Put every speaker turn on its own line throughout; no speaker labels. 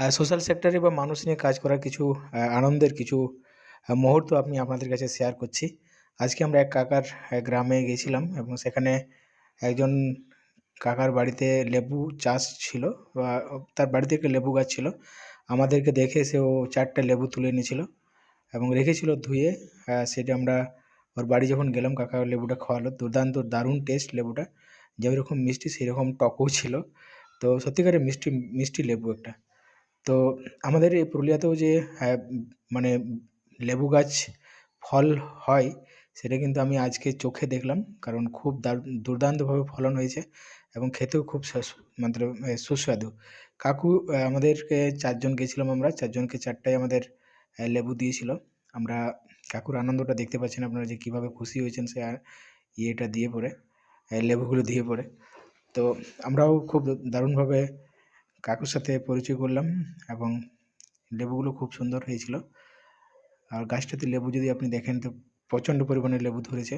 Social সেক্টরে বা মানুষ নিয়ে কাজ করার কিছু আনন্দের কিছু মুহূর্ত আমি আপনাদের কাছে শেয়ার করছি। আজকে আমরা এক কাকার গ্রামে গেছিলাম এবং সেখানে একজন কাকার বাড়িতে লেবু চাষ ছিল বা তার বাড়িতে একটা লেবু গাছ ছিল। আমাদেরকে দেখে সে ও ৪ টা লেবু তুলে এনেছিল এবং রেখেছিল ধুয়ে। সেটা আমরা ওর বাড়ি যখন গেলাম, কাকা লেবুটা খাওয়ালো। দুর্দান্ত দারুণ টেস্ট লেবুটা। যেরকম মিষ্টি, সেরকম টকও ছিল। তো সত্যিকারের মিষ্টি মিষ্টি লেবু একটা। তো আমাদের এই পুরুলিয়াতেও যে হ্যাঁ মানে লেবু গাছ ফল হয় সেটা কিন্তু আমি আজকে চোখে দেখলাম। কারণ খুব দুর্দান্তভাবে ফলন হয়েছে এবং খেতেও খুব মাত্র সুস্বাদু। কাকু আমাদেরকে চারজন গেছিলাম আমরা। চারজনকে চারটায় আমাদের লেবু দিয়েছিল। আমরা কাকুর আনন্দটা দেখতে পাচ্ছেন আপনারা যে কীভাবে খুশি হয়েছেন সে আ ইয়েটা দিয়ে পরে, লেবুগুলো দিয়ে পরে। তো আমরাও খুব দারুণভাবে কাকুর সাথে পরিচয় করলাম এবং লেবুগুলো খুব সুন্দর হয়েছিল। আর গাছটাতে লেবু যদি আপনি দেখেন তো প্রচণ্ড পরিমাণে লেবু ধরেছে।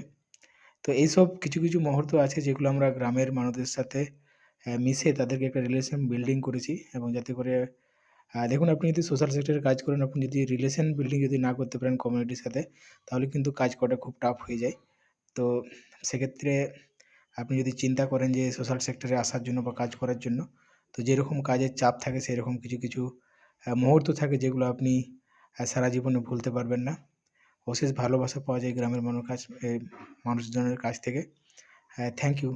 তো এইসব কিছু, কিছু মুহূর্ত আছে যেগুলো আমরা গ্রামের মানুষদের সাথে মিশে তাদেরকে একটা রিলেশন বিল্ডিং করেছি এবং যাতে করে দেখুন আপনি যদি সোশ্যাল সেক্টরে কাজ করেন, আপনি যদি রিলেশন বিল্ডিং যদি না করতে পারেন কমিউনিটির সাথে তাহলে কিন্তু কাজ করাটা খুব টাফ হয়ে যায়। তো সেক্ষেত্রে আপনি যদি চিন্তা করেন যে সোশ্যাল সেক্টরে আসার জন্য বা কাজ করার জন্য, তো যেরকম কাজের চাপ থাকে সেরকম কিছু, কিছু মুহূর্ত থাকে যেগুলো আপনি সারা জীবনে ভুলতে পারবেন না। অশেষ ভালোবাসা পাওয়া যায় গ্রামের মানুষ কাছ মানুষজনের কাছ থেকে। Thank you.